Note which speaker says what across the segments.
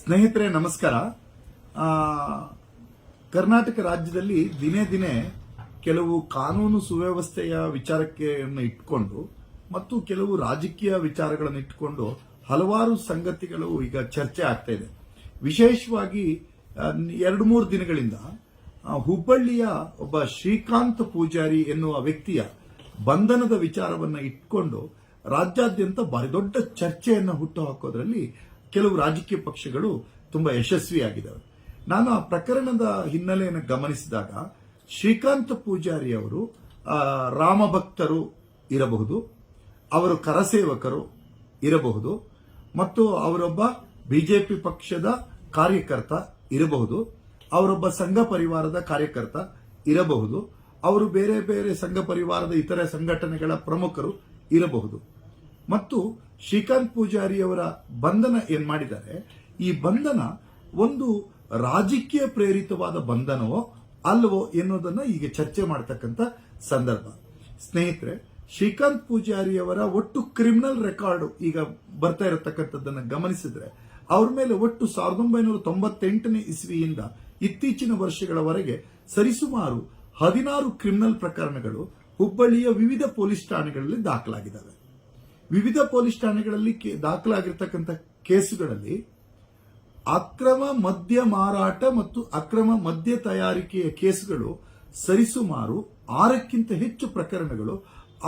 Speaker 1: ಸ್ನೇಹಿತರೆ, ನಮಸ್ಕಾರ. ಕರ್ನಾಟಕ ರಾಜ್ಯದಲ್ಲಿ ದಿನೇ ದಿನೇ ಕೆಲವು ಕಾನೂನು ಸುವ್ಯವಸ್ಥೆಯ ವಿಚಾರಕ್ಕೆ ಇಟ್ಕೊಂಡು ಮತ್ತು ಕೆಲವು ರಾಜಕೀಯ ವಿಚಾರಗಳನ್ನು ಇಟ್ಕೊಂಡು ಹಲವಾರು ಸಂಗತಿಗಳು ಈಗ ಚರ್ಚೆ ಆಗ್ತಾ ಇದೆ. ವಿಶೇಷವಾಗಿ ಎರಡು ಮೂರು ದಿನಗಳಿಂದ ಹುಬ್ಬಳ್ಳಿಯ ಒಬ್ಬ ಶ್ರೀಕಾಂತ್ ಪೂಜಾರಿ ಎನ್ನುವ ವ್ಯಕ್ತಿಯ ಬಂಧನದ ವಿಚಾರವನ್ನು ಇಟ್ಕೊಂಡು ರಾಜ್ಯಾದ್ಯಂತ ಬಾರಿ ದೊಡ್ಡ ಚರ್ಚೆಯನ್ನು ಹುಟ್ಟುಹಾಕೋದ್ರಲ್ಲಿ ಕೆಲವು ರಾಜಕೀಯ ಪಕ್ಷಗಳು ತುಂಬಾ ಯಶಸ್ವಿಯಾಗಿದ್ದಾವೆ. ನಾನು ಆ ಪ್ರಕರಣದ ಹಿನ್ನೆಲೆಯನ್ನು ಗಮನಿಸಿದಾಗ ಶ್ರೀಕಾಂತ್ ಪೂಜಾರಿ ಅವರು ರಾಮಭಕ್ತರು ಇರಬಹುದು, ಅವರು ಕರಸೇವಕರು ಇರಬಹುದು, ಮತ್ತು ಅವರೊಬ್ಬ ಬಿಜೆಪಿ ಪಕ್ಷದ ಕಾರ್ಯಕರ್ತ ಇರಬಹುದು, ಅವರೊಬ್ಬ ಸಂಘ ಪರಿವಾರದ ಕಾರ್ಯಕರ್ತ ಇರಬಹುದು, ಅವರು ಬೇರೆ ಬೇರೆ ಸಂಘ ಪರಿವಾರದ ಇತರೆ ಸಂಘಟನೆಗಳ ಪ್ರಮುಖರು ಇರಬಹುದು. ಮತ್ತು ಶ್ರೀಕಾಂತ್ ಪೂಜಾರಿ ಅವರ ಬಂಧನ ಏನ್ ಮಾಡಿದ್ದಾರೆ? ಈ ಬಂಧನ ಒಂದು ರಾಜಕೀಯ ಪ್ರೇರಿತವಾದ ಬಂಧನವೋ ಅಲ್ವೋ ಎನ್ನುವುದನ್ನ ಈಗ ಚರ್ಚೆ ಮಾಡತಕ್ಕಂತ ಸಂದರ್ಭ. ಸ್ನೇಹಿತರೆ, ಶ್ರೀಕಾಂತ್ ಪೂಜಾರಿ ಅವರ ಒಟ್ಟು ಕ್ರಿಮಿನಲ್ ರೆಕಾರ್ಡ್ ಈಗ ಬರ್ತಾ ಇರತಕ್ಕಂಥದ್ದನ್ನ ಗಮನಿಸಿದ್ರೆ, ಅವ್ರ ಮೇಲೆ ಒಟ್ಟು ಸಾವಿರದ ಒಂಬೈನೂರ ತೊಂಬತ್ತೆಂಟನೇ ಇಸ್ವಿಯಿಂದ ಇತ್ತೀಚಿನ ವರ್ಷಗಳವರೆಗೆ ಸರಿಸುಮಾರು ಹದಿನಾರು ಕ್ರಿಮಿನಲ್ ಪ್ರಕರಣಗಳು, ಹುಬ್ಬಳ್ಳಿಯ ವಿವಿಧ ಪೊಲೀಸ್ ಠಾಣೆಗಳಲ್ಲಿ ದಾಖಲಾಗಿದ್ದಾವೆ. ವಿವಿಧ ಪೊಲೀಸ್ ಠಾಣೆಗಳಲ್ಲಿ ದಾಖಲಾಗಿರ್ತಕ್ಕಂಥ ಕೇಸುಗಳಲ್ಲಿ ಅಕ್ರಮ ಮದ್ಯ ಮಾರಾಟ ಮತ್ತು ಅಕ್ರಮ ಮದ್ಯ ತಯಾರಿಕೆಯ ಕೇಸುಗಳು ಸರಿಸುಮಾರು ಆರಕ್ಕಿಂತ ಹೆಚ್ಚು ಪ್ರಕರಣಗಳು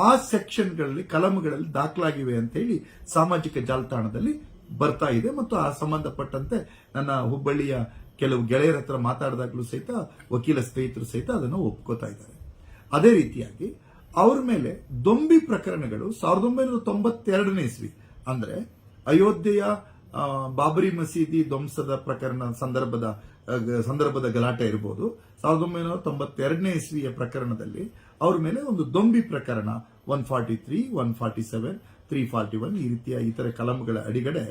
Speaker 1: ಆ ಸೆಕ್ಷನ್ಗಳಲ್ಲಿ ಕಲಮಗಳಲ್ಲಿ ದಾಖಲಾಗಿವೆ ಅಂತ ಹೇಳಿ ಸಾಮಾಜಿಕ ಜಾಲತಾಣದಲ್ಲಿ ಬರ್ತಾ ಇದೆ ಮತ್ತು ಆ ಸಂಬಂಧಪಟ್ಟಂತೆ ನನ್ನ ಹುಬ್ಬಳ್ಳಿಯ ಕೆಲವು ಗೆಳೆಯರ ಹತ್ರ ಮಾತಾಡಿದಾಗಲೂ ಸಹಿತ, ವಕೀಲ ಸ್ನೇಹಿತರು ಸಹಿತ ಅದನ್ನು ಒಪ್ಕೋತಾ ಇದ್ದಾರೆ. ಅದೇ ರೀತಿಯಾಗಿ ಅವ್ರ ಮೇಲೆ ದೊಂಬಿ ಪ್ರಕರಣಗಳು ಸಾವಿರದ ಒಂಬೈನೂರ ತೊಂಬತ್ತೆರಡನೇ ಇಸ್ವಿ. ಅಂದ್ರೆ ಅಯೋಧ್ಯೆಯ ಬಾಬರಿ ಮಸೀದಿ ಧ್ವಂಸದ ಪ್ರಕರಣ ಸಂದರ್ಭದ ಸಂದರ್ಭದ ಗಲಾಟೆ ಇರಬಹುದು ಸಾವಿರದ ಒಂಬೈನೂರ ತೊಂಬತ್ತೆರಡನೇ ಇಸ್ವಿಯ ಪ್ರಕರಣದಲ್ಲಿ ಅವ್ರ ಮೇಲೆ ಒಂದು ದೊಂಬಿ ಪ್ರಕರಣ one forty three one forty seven three forty one ಈ ರೀತಿಯ ಇತರ ಕಲಂಗಳ ಅಡಿಗಡೆ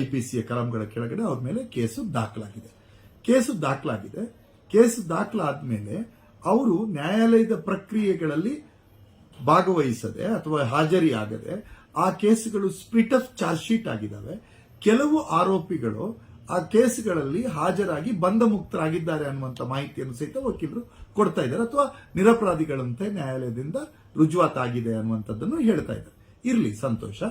Speaker 1: ಐಪಿಸಿಯ ಕಲಂಗಳ ಕೆಳಗಡೆ ಅವ್ರ ಮೇಲೆ ಕೇಸು ದಾಖಲಾಗಿದೆ. ಕೇಸು ದಾಖಲಾಗಿದೆ. ಕೇಸು ದಾಖಲಾದ ಮೇಲೆ ಅವರು ನ್ಯಾಯಾಲಯದ ಪ್ರಕ್ರಿಯೆಗಳಲ್ಲಿ ಭಾಗವಹಿಸದೆ ಅಥವಾ ಹಾಜರಿಯಾಗದೆ ಆ ಕೇಸುಗಳು ಸ್ಪ್ಲಿಟ್ ಆಫ್ ಚಾರ್ಜ್ ಶೀಟ್ ಆಗಿದ್ದಾವೆ. ಕೆಲವು ಆರೋಪಿಗಳು ಆ ಕೇಸುಗಳಲ್ಲಿ ಹಾಜರಾಗಿ ಬಂಧ ಮುಕ್ತರಾಗಿದ್ದಾರೆ ಅನ್ನುವಂತ ಮಾಹಿತಿಯನ್ನು ಸಹಿತ ವಕೀಲರು ಕೊಡ್ತಾ ಇದ್ದಾರೆ ಅಥವಾ ನಿರಪರಾಧಿಗಳಂತೆ ನ್ಯಾಯಾಲಯದಿಂದ ರುಜುವಾತಾಗಿದೆ ಅನ್ನುವಂಥದ್ದನ್ನು ಹೇಳ್ತಾ ಇದ್ದಾರೆ. ಇರಲಿ, ಸಂತೋಷ.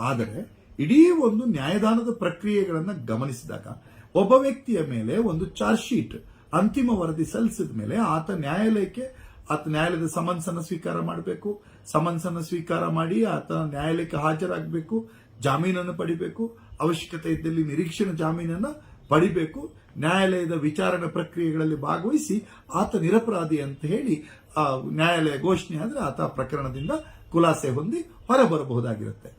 Speaker 1: ಆದರೆ ಇಡೀ ಒಂದು ನ್ಯಾಯದಾನದ ಪ್ರಕ್ರಿಯೆಗಳನ್ನು ಗಮನಿಸಿದಾಗ ಒಬ್ಬ ವ್ಯಕ್ತಿಯ ಮೇಲೆ ಒಂದು ಚಾರ್ಜ್ ಶೀಟ್ ಅಂತಿಮ ವರದಿ ಸಲ್ಲಿಸಿದ ಮೇಲೆ ಆತ ನ್ಯಾಯಾಲಯಕ್ಕೆ ಆತ ನ್ಯಾಯಾಲಯದ ಸಮನ್ಸ್ ಅನ್ನು ಸ್ವೀಕಾರ ಮಾಡಬೇಕು. ಸಮನ್ಸ್ ಅನ್ನು ಸ್ವೀಕಾರ ಮಾಡಿ ಆತ ನ್ಯಾಯಾಲಯಕ್ಕೆ ಹಾಜರಾಗಬೇಕು. ಜಾಮೀನನ್ನು ಪಡಿಬೇಕು. ಅವಶ್ಯಕತೆ ಇದ್ದಲ್ಲಿ ನಿರೀಕ್ಷಣೆ ಜಾಮೀನನ್ನು ಪಡಿಬೇಕು. ನ್ಯಾಯಾಲಯದ ವಿಚಾರಣೆ ಪ್ರಕ್ರಿಯೆಗಳಲ್ಲಿ ಭಾಗವಹಿಸಿ ಆತ ನಿರಪರಾಧಿ ಅಂತ ಹೇಳಿ ನ್ಯಾಯಾಲಯ ಘೋಷಣೆ ಆದರೆ ಆತ ಪ್ರಕರಣದಿಂದ ಖುಲಾಸೆ ಹೊಂದಿ ಹೊರಬರಬಹುದಾಗಿರುತ್ತೆ.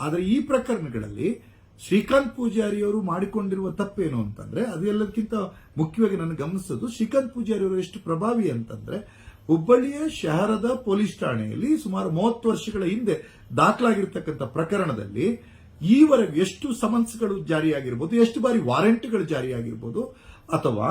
Speaker 1: ಆದರೆ ಈ ಪ್ರಕರಣಗಳಲ್ಲಿ ಶ್ರೀಕಾಂತ್ ಪೂಜಾರಿಯವರು ಮಾಡಿಕೊಂಡಿರುವ ತಪ್ಪೇನು ಅಂತಂದ್ರೆ ಅದೆಲ್ಲದಕ್ಕಿಂತ ಮುಖ್ಯವಾಗಿ ನಾನು ಗಮನಿಸೋದು, ಶ್ರೀಕಾಂತ್ ಪೂಜಾರಿ ಅವರು ಎಷ್ಟು ಪ್ರಭಾವಿ ಅಂತಂದ್ರೆ ಹುಬ್ಬಳ್ಳಿಯ ಶಹರದ ಪೊಲೀಸ್ ಠಾಣೆಯಲ್ಲಿ ಸುಮಾರು ಮೂವತ್ತು ವರ್ಷಗಳ ಹಿಂದೆ ದಾಖಲಾಗಿರ್ತಕ್ಕಂಥ ಪ್ರಕರಣದಲ್ಲಿ ಈವರೆಗೆ ಎಷ್ಟು ಸಮನ್ಸ್ಗಳು ಜಾರಿಯಾಗಿರ್ಬೋದು, ಎಷ್ಟು ಬಾರಿ ವಾರೆಂಟ್ಗಳು ಜಾರಿಯಾಗಿರ್ಬೋದು, ಅಥವಾ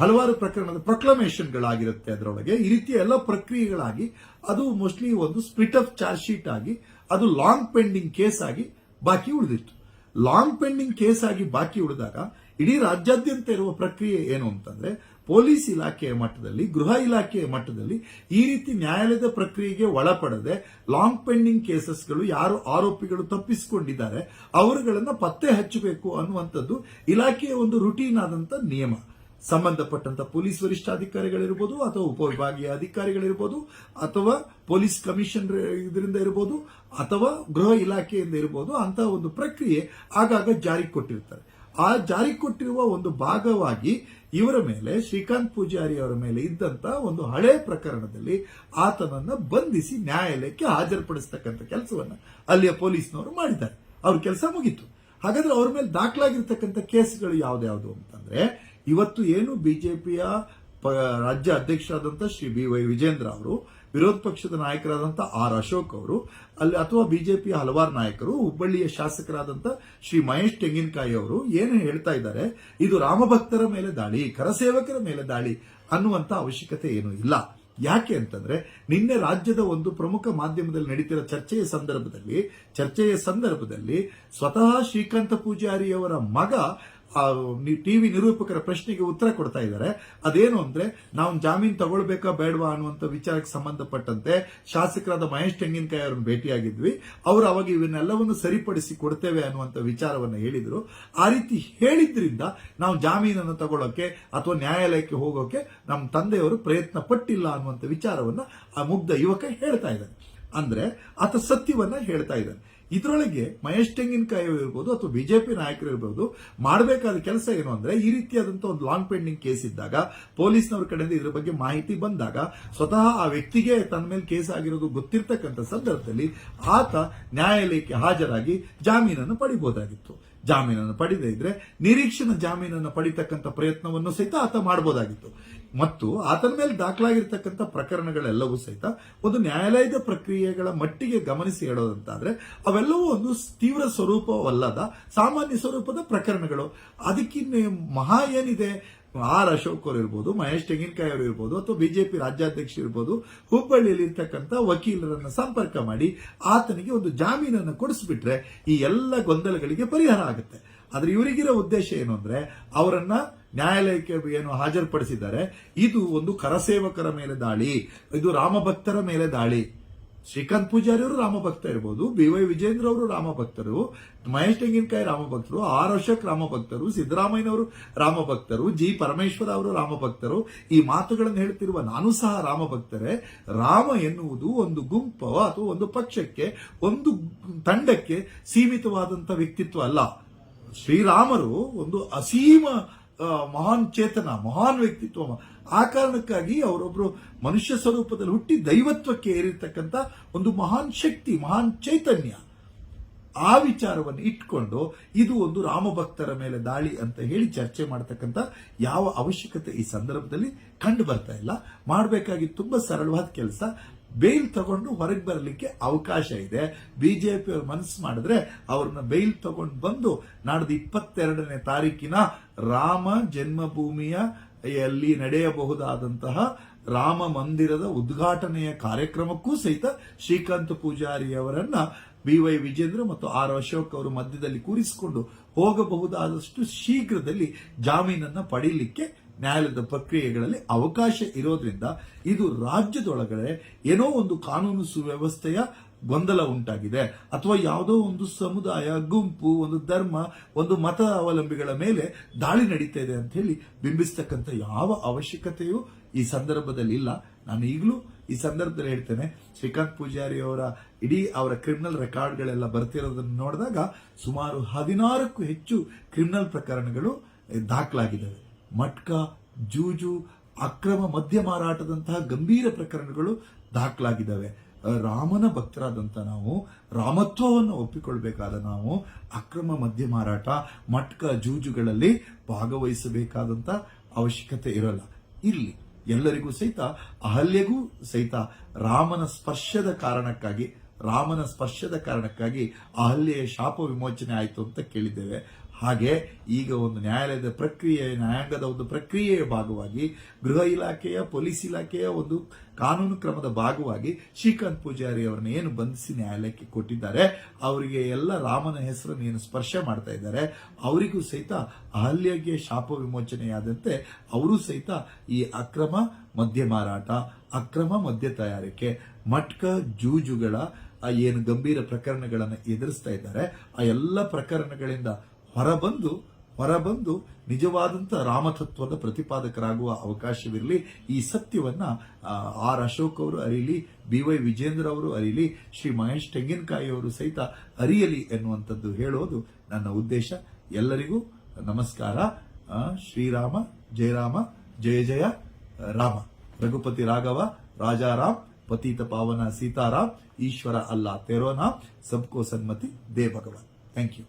Speaker 1: ಹಲವಾರು ಪ್ರಕರಣದ ಪ್ರೊಕ್ಲಮೇಷನ್ಗಳಾಗಿರುತ್ತೆ ಅದರೊಳಗೆ, ಈ ರೀತಿಯ ಎಲ್ಲ ಪ್ರಕ್ರಿಯೆಗಳಾಗಿ, ಅದು ಮೋಸ್ಟ್ಲಿ ಒಂದು ಸ್ಪ್ಲಿಟ್ ಆಫ್ ಚಾರ್ಜ್ ಶೀಟ್ ಆಗಿ, ಅದು ಲಾಂಗ್ ಪೆಂಡಿಂಗ್ ಕೇಸ್ ಆಗಿ ಬಾಕಿ ಉಳಿದಿತ್ತು. ಲಾಂಗ್ ಪೆಂಡಿಂಗ್ ಕೇಸ್ ಆಗಿ ಬಾಕಿ ಉಳಿದಾಗ ಇಡೀ ರಾಜ್ಯಾದ್ಯಂತ ಇರುವ ಪ್ರಕ್ರಿಯೆ ಏನು ಅಂತಂದ್ರೆ ಪೊಲೀಸ್ ಇಲಾಖೆಯ ಮಟ್ಟದಲ್ಲಿ, ಗೃಹ ಇಲಾಖೆಯ ಮಟ್ಟದಲ್ಲಿ ಈ ರೀತಿ ನ್ಯಾಯಾಲಯದ ಪ್ರಕ್ರಿಯೆಗೆ ಒಳಪಡದೆ ಲಾಂಗ್ ಪೆಂಡಿಂಗ್ ಕೇಸಸ್ಗಳು ಯಾರು ಆರೋಪಿಗಳು ತಪ್ಪಿಸಿಕೊಂಡಿದ್ದಾರೆ ಅವರುಗಳನ್ನು ಪತ್ತೆ ಹಚ್ಚಬೇಕು ಅನ್ನುವಂಥದ್ದು ಇಲಾಖೆಯ ಒಂದು ರುಟೀನ್ ಆದಂತ ನಿಯಮ. ಸಂಬಂಧಪಟ್ಟಂತ ಪೊಲೀಸ್ ವರಿಷ್ಠಾಧಿಕಾರಿಗಳಿರ್ಬೋದು ಅಥವಾ ಉಪವಿಭಾಗೀಯ ಅಧಿಕಾರಿಗಳಿರ್ಬೋದು ಅಥವಾ ಪೊಲೀಸ್ ಕಮಿಷನ್ ಇದರಿಂದ ಇರ್ಬೋದು ಅಥವಾ ಗೃಹ ಇಲಾಖೆಯಿಂದ ಇರ್ಬೋದು ಅಂತ ಒಂದು ಪ್ರಕ್ರಿಯೆ ಆಗಾಗ ಜಾರಿಗೆ ಕೊಟ್ಟಿರ್ತಾರೆ. ಆ ಜಾರಿ ಕೊಟ್ಟಿರುವ ಒಂದು ಭಾಗವಾಗಿ ಇವರ ಮೇಲೆ, ಶ್ರೀಕಾಂತ್ ಪೂಜಾರಿ ಅವರ ಮೇಲೆ ಇದ್ದಂತ ಒಂದು ಹಳೆ ಪ್ರಕರಣದಲ್ಲಿ ಆತನನ್ನ ಬಂಧಿಸಿ ನ್ಯಾಯಾಲಯಕ್ಕೆ ಹಾಜರುಪಡಿಸ್ತಕ್ಕಂಥ ಕೆಲಸವನ್ನ ಅಲ್ಲಿಯ ಪೊಲೀಸ್ನವರು ಮಾಡಿದ್ದಾರೆ. ಅವ್ರ ಕೆಲಸ ಮುಗೀತು. ಹಾಗಾದ್ರೆ ಅವ್ರ ಮೇಲೆ ದಾಖಲಾಗಿರ್ತಕ್ಕಂಥ ಕೇಸ್ಗಳು ಯಾವ್ದ್ಯಾವ್ದು ಅಂತಂದ್ರೆ, ಇವತ್ತು ಏನು ಬಿಜೆಪಿಯ ರಾಜ್ಯ ಅಧ್ಯಕ್ಷರಾದಂಥ ಶ್ರೀ ಬಿ ವೈ ವಿಜೇಂದ್ರ ಅವರು ವಿರೋಧ ಪಕ್ಷದ ನಾಯಕರಾದಂಥ ಆರ್ ಅಶೋಕ್ ಅವರು, ಅಲ್ಲಿ ಅಥವಾ ಬಿಜೆಪಿಯ ಹಲವಾರು ನಾಯಕರು, ಹುಬ್ಬಳ್ಳಿಯ ಶಾಸಕರಾದಂಥ ಶ್ರೀ ಮಹೇಶ್ ತೆಂಗಿನಕಾಯಿ ಅವರು ಏನು ಹೇಳ್ತಾ ಇದ್ದಾರೆ, ಇದು ರಾಮಭಕ್ತರ ಮೇಲೆ ದಾಳಿ, ಕರಸೇವಕರ ಮೇಲೆ ದಾಳಿ ಅನ್ನುವಂತ ಅವಶ್ಯಕತೆ ಏನು ಇಲ್ಲ. ಯಾಕೆ ಅಂತಂದ್ರೆ, ನಿನ್ನೆ ರಾಜ್ಯದ ಒಂದು ಪ್ರಮುಖ ಮಾಧ್ಯಮದಲ್ಲಿ ನಡೀತಿರೋ ಚರ್ಚೆಯ ಸಂದರ್ಭದಲ್ಲಿ ಚರ್ಚೆಯ ಸಂದರ್ಭದಲ್ಲಿ ಸ್ವತಃ ಶ್ರೀಕಾಂತ ಪೂಜಾರಿಯವರ ಮಗ ಟಿವಿ ನಿರೂಪಕರ ಪ್ರಶ್ನೆಗೆ ಉತ್ತರ ಕೊಡ್ತಾ ಇದ್ದಾರೆ. ಅದೇನು ಅಂದ್ರೆ, ನಾವು ಜಾಮೀನು ತಗೊಳ್ಬೇಕಾ ಬೇಡವಾ ಅನ್ನುವಂತ ವಿಚಾರಕ್ಕೆ ಸಂಬಂಧಪಟ್ಟಂತೆ ಶಾಸಕರಾದ ಮಹೇಶ್ ತೆಂಗಿನಕಾಯಿ ಅವರನ್ನು ಭೇಟಿಯಾಗಿದ್ವಿ. ಅವರು ಅವಾಗ ಇವನ್ನೆಲ್ಲವನ್ನು ಸರಿಪಡಿಸಿ ಕೊಡ್ತೇವೆ ಅನ್ನುವಂತ ವಿಚಾರವನ್ನು ಹೇಳಿದರು. ಆ ರೀತಿ ಹೇಳಿದ್ರಿಂದ ನಾವು ಜಾಮೀನನ್ನು ತಗೊಳ್ಳೋಕೆ ಅಥವಾ ನ್ಯಾಯಾಲಯಕ್ಕೆ ಹೋಗೋಕೆ ನಮ್ಮ ತಂದೆಯವರು ಪ್ರಯತ್ನ ಪಟ್ಟಿಲ್ಲ ಅನ್ನುವಂತ ವಿಚಾರವನ್ನು ಆ ಮುಗ್ಧ ಯುವಕ ಹೇಳ್ತಾ ಇದ್ದಾನೆ. ಅಂದ್ರೆ ಆತ ಸತ್ಯವನ್ನ ಹೇಳ್ತಾ ಇದ್ದಾನೆ. ಇದರೊಳಗೆ ಮಹೇಶ್ ತೆಂಗಿನಕಾಯಿ ಇರ್ಬೋದು ಅಥವಾ ಬಿಜೆಪಿ ನಾಯಕರು ಇರ್ಬೋದು ಮಾಡಬೇಕಾದ ಕೆಲಸ ಏನು ಅಂದ್ರೆ ಈ ರೀತಿಯಾದಂತಹ ಒಂದು ಲಾಂಗ್ ಪೆಂಡಿಂಗ್ ಕೇಸ್ ಇದ್ದಾಗ ಪೊಲೀಸ್ನವ್ರ ಕಡೆಯಿಂದ ಇದ್ರ ಬಗ್ಗೆ ಮಾಹಿತಿ ಬಂದಾಗ ಸ್ವತಃ ಆ ವ್ಯಕ್ತಿಗೆ ತನ್ನ ಮೇಲೆ ಕೇಸ್ ಆಗಿರೋದು ಗೊತ್ತಿರ್ತಕ್ಕಂಥ ಸಂದರ್ಭದಲ್ಲಿ ಆತ ನ್ಯಾಯಾಲಯಕ್ಕೆ ಹಾಜರಾಗಿ ಜಾಮೀನನ್ನು ಪಡಿಬಹುದಾಗಿತ್ತು ಜಾಮೀನನ್ನು ಪಡೆದೇ ಇದ್ರೆ ನಿರೀಕ್ಷಣ ಜಾಮೀನನ್ನು ಪಡಿತಕ್ಕಂಥ ಪ್ರಯತ್ನವನ್ನು ಸಹಿತ ಆತ ಮಾಡಬಹುದಾಗಿತ್ತು ಮತ್ತು ಆತನ ಮೇಲೆ ದಾಖಲಾಗಿರ್ತಕ್ಕಂಥ ಪ್ರಕರಣಗಳೆಲ್ಲವೂ ಸಹಿತ ಒಂದು ನ್ಯಾಯಾಲಯದ ಪ್ರಕ್ರಿಯೆಗಳ ಮಟ್ಟಿಗೆ ಗಮನಿಸಿ ಹೇಳೋದಂತಾದ್ರೆ ಅವೆಲ್ಲವೂ ಒಂದು ತೀವ್ರ ಸ್ವರೂಪವಲ್ಲದ ಸಾಮಾನ್ಯ ಸ್ವರೂಪದ ಪ್ರಕರಣಗಳು. ಅದಕ್ಕಿನ್ನ ಮಹಾ ಏನಿದೆ? ಆರ್ ಅಶೋಕ್ ಅವರು ಇರ್ಬೋದು, ಮಹೇಶ್ ತೆಂಗಿನಕಾಯಿ ಅವರು ಇರ್ಬೋದು, ಅಥವಾ ಬಿಜೆಪಿ ರಾಜ್ಯಾಧ್ಯಕ್ಷ ಇರ್ಬೋದು ಹುಬ್ಬಳ್ಳಿಯಲ್ಲಿ ಇರ್ತಕ್ಕಂಥ ವಕೀಲರನ್ನ ಸಂಪರ್ಕ ಮಾಡಿ ಆತನಿಗೆ ಒಂದು ಜಾಮೀನನ್ನು ಕೊಡಿಸ್ಬಿಟ್ರೆ ಈ ಎಲ್ಲ ಗೊಂದಲಗಳಿಗೆ ಪರಿಹಾರ ಆಗುತ್ತೆ. ಆದ್ರೆ ಇವರಿಗಿರೋ ಉದ್ದೇಶ ಏನು ಅಂದರೆ ಅವರನ್ನ ನ್ಯಾಯಾಲಯಕ್ಕೆ ಏನು ಹಾಜರುಪಡಿಸಿದ್ದಾರೆ. ಇದು ಒಂದು ಕರಸೇವಕರ ಮೇಲೆ ದಾಳಿ, ಇದು ರಾಮಭಕ್ತರ ಮೇಲೆ ದಾಳಿ. ಶ್ರೀಕಾಂತ್ ಪೂಜಾರಿ ಅವರು ರಾಮಭಕ್ತ ಇರಬಹುದು ಬಿ ವೈ ವಿಜೇಂದ್ರ ಅವರು ರಾಮಭಕ್ತರು, ಮಹೇಶ್ ತೆಂಗಿನಕಾಯಿ ರಾಮಭಕ್ತರು, ಆರ್ ಅಶೋಕ್ ರಾಮಭಕ್ತರು, ಸಿದ್ದರಾಮಯ್ಯನವರು ರಾಮಭಕ್ತರು, ಜಿ ಪರಮೇಶ್ವರ ಅವರು ರಾಮಭಕ್ತರು. ಈ ಮಾತುಗಳನ್ನು ಹೇಳ್ತಿರುವ ನಾನು ಸಹ ರಾಮಭಕ್ತರೇ, ರಾಮ ಎನ್ನುವುದು ಒಂದು ಗುಂಪು ಅಥವಾ ಒಂದು ಪಕ್ಷಕ್ಕೆ, ಒಂದು ತಂಡಕ್ಕೆ ಸೀಮಿತವಾದಂಥ ವ್ಯಕ್ತಿತ್ವ ಅಲ್ಲ. ಶ್ರೀರಾಮರು ಒಂದು ಅಸೀಮ ಮಹಾನ್ ಚೇತನ, ಮಹಾನ್ ವ್ಯಕ್ತಿತ್ವ. ಆ ಕಾರಣಕ್ಕಾಗಿ ಅವರೊಬ್ಬರು ಮನುಷ್ಯ ಸ್ವರೂಪದಲ್ಲಿ ಹುಟ್ಟಿ ದೈವತ್ವಕ್ಕೆ ಏರಿರ್ತಕ್ಕಂಥ ಒಂದು ಮಹಾನ್ ಶಕ್ತಿ, ಮಹಾನ್ ಚೈತನ್ಯ. ಆ ವಿಚಾರವನ್ನು ಇಟ್ಕೊಂಡು ಇದು ಒಂದು ರಾಮಭಕ್ತರ ಮೇಲೆ ದಾಳಿ ಅಂತ ಹೇಳಿ ಚರ್ಚೆ ಮಾಡತಕ್ಕಂಥ ಯಾವ ಅವಶ್ಯಕತೆ ಈ ಸಂದರ್ಭದಲ್ಲಿ ಕಂಡು ಬರ್ತಾ ಇಲ್ಲ. ಮಾಡಬೇಕಾಗಿ ತುಂಬಾ ಸರಳವಾದ ಕೆಲಸ. ಬೇಲ್ ತಗೊಂಡು ಹೊರಗೆ ಬರಲಿಕ್ಕೆ ಅವಕಾಶ ಇದೆ. ಬಿಜೆಪಿ ಅವರು ಮನಸ್ಸು ಮಾಡಿದ್ರೆ ಅವ್ರನ್ನ ಬೇಲ್ ತಗೊಂಡು ಬಂದು ನಾಡ್ದು ಇಪ್ಪತ್ತೆರಡನೇ ತಾರೀಕಿನ ರಾಮ ಜನ್ಮಭೂಮಿಯ ಅಲ್ಲಿ ನಡೆಯಬಹುದಾದಂತಹ ರಾಮ ಮಂದಿರದ ಉದ್ಘಾಟನೆಯ ಕಾರ್ಯಕ್ರಮಕ್ಕೂ ಸಹಿತ ಶ್ರೀಕಾಂತ್ ಪೂಜಾರಿ ಅವರನ್ನ ಬಿ ವೈ ವಿಜೇಂದ್ರ ಮತ್ತು ಆರ್ ಅಶೋಕ್ ಅವರು ಮಧ್ಯದಲ್ಲಿ ಕೂರಿಸಿಕೊಂಡು ಹೋಗಬಹುದಾದಷ್ಟು ಶೀಘ್ರದಲ್ಲಿ ಜಾಮೀನನ್ನು ಪಡೀಲಿಕ್ಕೆ ನ್ಯಾಯಾಲಯದ ಪ್ರಕ್ರಿಯೆಗಳಲ್ಲಿ ಅವಕಾಶ ಇರೋದ್ರಿಂದ ಇದು ರಾಜ್ಯದೊಳಗಡೆ ಏನೋ ಒಂದು ಕಾನೂನು ಸುವ್ಯವಸ್ಥೆಯ ಗೊಂದಲ ಉಂಟಾಗಿದೆ. ಅಥವಾ ಯಾವುದೋ ಒಂದು ಸಮುದಾಯ, ಗುಂಪು, ಒಂದು ಧರ್ಮ, ಒಂದು ಮತ ಅವಲಂಬಿಗಳ ಮೇಲೆ ದಾಳಿ ನಡೀತಾ ಇದೆ ಅಂತ ಹೇಳಿ ಬಿಂಬಿಸ್ತಕ್ಕಂಥ ಯಾವ ಅವಶ್ಯಕತೆಯೂ ಈ ಸಂದರ್ಭದಲ್ಲಿ ಇಲ್ಲ. ನಾನು ಈಗಲೂ ಈ ಸಂದರ್ಭದಲ್ಲಿ ಹೇಳ್ತೇನೆ, ಶ್ರೀಕಾಂತ್ ಪೂಜಾರಿ ಅವರ ಇಡೀ ಅವರ ಕ್ರಿಮಿನಲ್ ರೆಕಾರ್ಡ್ಗಳೆಲ್ಲ ಬರ್ತಿರೋದನ್ನು ನೋಡಿದಾಗ ಸುಮಾರು ಹದಿನಾರಕ್ಕೂ ಹೆಚ್ಚು ಕ್ರಿಮಿನಲ್ ಪ್ರಕರಣಗಳು ದಾಖಲಾಗಿದ್ದಾವೆ. ಮಟ್ಕ, ಜೂಜು, ಅಕ್ರಮ ಮದ್ಯ ಮಾರಾಟದಂತಹ ಗಂಭೀರ ಪ್ರಕರಣಗಳು ದಾಖಲಾಗಿದ್ದಾವೆ. ರಾಮನ ಭಕ್ತರಾದಂಥ ನಾವು ರಾಮತ್ವವನ್ನು ಒಪ್ಪಿಕೊಳ್ಬೇಕಾದ ನಾವು ಅಕ್ರಮ ಮದ್ಯ ಮಾರಾಟ, ಮಟ್ಕ, ಜೂಜುಗಳಲ್ಲಿ ಭಾಗವಹಿಸಬೇಕಾದಂಥ ಅವಶ್ಯಕತೆ ಇರಲ್ಲ. ಇಲ್ಲಿ ಎಲ್ಲರಿಗೂ ಸಹಿತ, ಅಹಲ್ಯಗೂ ಸಹಿತ ರಾಮನ ಸ್ಪರ್ಶದ ಕಾರಣಕ್ಕಾಗಿ, ರಾಮನ ಸ್ಪರ್ಶದ ಕಾರಣಕ್ಕಾಗಿ ಅಹಲ್ಯೆಯ ಶಾಪ ವಿಮೋಚನೆ ಆಯಿತು ಅಂತ ಕೇಳಿದ್ದೇವೆ. ಹಾಗೆ ಈಗ ಒಂದು ನ್ಯಾಯಾಲಯದ ಪ್ರಕ್ರಿಯೆ, ನ್ಯಾಯಾಂಗದ ಒಂದು ಪ್ರಕ್ರಿಯೆಯ ಭಾಗವಾಗಿ ಗೃಹ ಇಲಾಖೆಯ, ಪೊಲೀಸ್ ಇಲಾಖೆಯ ಒಂದು ಕಾನೂನು ಕ್ರಮದ ಭಾಗವಾಗಿ ಶ್ರೀಕಾಂತ್ ಪೂಜಾರಿ ಅವರನ್ನ ಏನು ಬಂಧಿಸಿ ನ್ಯಾಯಾಲಯಕ್ಕೆ ಕೊಟ್ಟಿದ್ದಾರೆ, ಅವರಿಗೆ ಎಲ್ಲ ರಾಮನ ಹೆಸರನ್ನು ಏನು ಸ್ಪರ್ಶ ಮಾಡ್ತಾ ಇದ್ದಾರೆ, ಅವರಿಗೂ ಸಹಿತ ಅಹಲ್ಯಗೆ ಶಾಪ ವಿಮೋಚನೆಯಾದಂತೆ ಅವರು ಸಹಿತ ಈ ಅಕ್ರಮ ಮದ್ಯ ಮಾರಾಟ, ಅಕ್ರಮ ಮದ್ಯ ತಯಾರಿಕೆ, ಮಟ್ಕ ಜೂಜುಗಳ ಏನು ಗಂಭೀರ ಪ್ರಕರಣಗಳನ್ನು ಎದುರಿಸ್ತಾ ಇದ್ದಾರೆ, ಆ ಎಲ್ಲ ಪ್ರಕರಣಗಳಿಂದ ಹೊರಬಂದು ಹೊರಬಂದು ನಿಜವಾದಂಥ ರಾಮತತ್ವದ ಪ್ರತಿಪಾದಕರಾಗುವ ಅವಕಾಶವಿರಲಿ. ಈ ಸತ್ಯವನ್ನು ಆರ್ ಅಶೋಕ್ ಅವರು ಅರಿಯಲಿ ಬಿ ವೈ ವಿಜೇಂದ್ರ ಅವರು ಅರಿಯಲಿ ಶ್ರೀ ಮಹೇಶ್ ತೆಂಗಿನಕಾಯಿ ಅವರು ಸಹಿತ ಅರಿಯಲಿ ಎನ್ನುವಂಥದ್ದು ಹೇಳೋದು ನನ್ನ ಉದ್ದೇಶ. ಎಲ್ಲರಿಗೂ ನಮಸ್ಕಾರ. ಶ್ರೀರಾಮ, ಜಯರಾಮ, ಜಯ ಜಯ, ರಾಮ. ರಘುಪತಿ ರಾಘವ ರಾಜಾರಾಮ್ ಪತೀತ ಪಾವನ ಸೀತಾರಾಮ್, ಈಶ್ವರ ಅಲ್ಲ ತೆರೋ ನಾಮ್ ಸಬ್ಕೋ ಸನ್ಮತಿ ದೇ ಭಗವಾನ್ ಥ್ಯಾಂಕ್ ಯು.